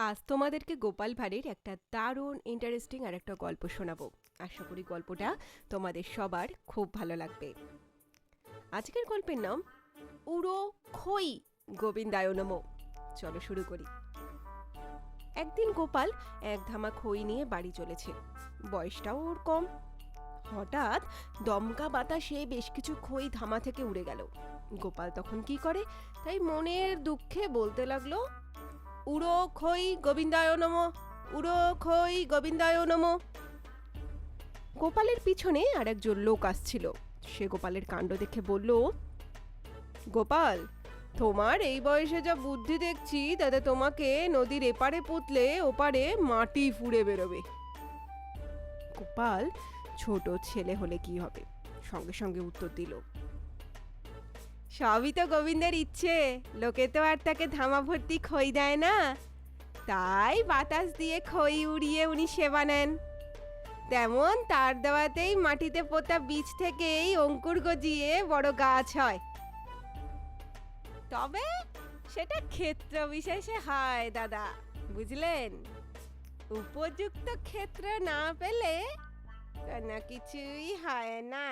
আজ তোমাদেরকে গোপাল ভাঁড়ের একটা দারুণ ইন্টারেস্টিং আর একটা গল্প শোনাবো। আশা করি গল্পটা তোমাদের সবার খুব ভালো লাগবে। আজকের গল্পের নাম, উড়ো খই গোবিন্দায় নমো। চলো শুরু করি। একদিন গোপাল এক ধামা খই নিয়ে বাড়ি চলেছে। বয়সটাও ওর কম। হঠাৎ দমকা বাতাসে বেশ কিছু খই ধামা থেকে উড়ে গেল। গোপাল তখন কি করে, তাই মনের দুঃখে বলতে লাগল উড়ো খই গোবিন্দায় নম উড়ো খই গোবিন্দায় নম। গোপালের পিছনে আর একজন লোক আসছিল। সে গোপালের কাণ্ড দেখে বলল, গোপাল, তোমার এই বয়সে যা বুদ্ধি দেখছি, তাতে তোমাকে নদীর এপারে পুতলে ওপারে মাটি ফুঁড়ে বেরোবে। গোপাল ছোট ছেলে হলে কি হবে? সঙ্গে সঙ্গে উত্তর দিল সবই তো গোবিন্দের ইচ্ছে। লোকে তো আর তাকে ধামা ভর্তি খই দেয় না। তাই বাতাস দিয়ে খই উড়িয়ে উনি সেবা নেন। তেমন তার দেওয়াতেই মাটিতে পোতা বীজ থেকেই অঙ্কুর গজিয়ে বড় গাছ হয়। তবে সেটা ক্ষেত্র বিশেষে হয়, দাদা, বুঝলেন? উপযুক্ত ক্ষেত্র না পেলে কোনো কিছুই হয় না।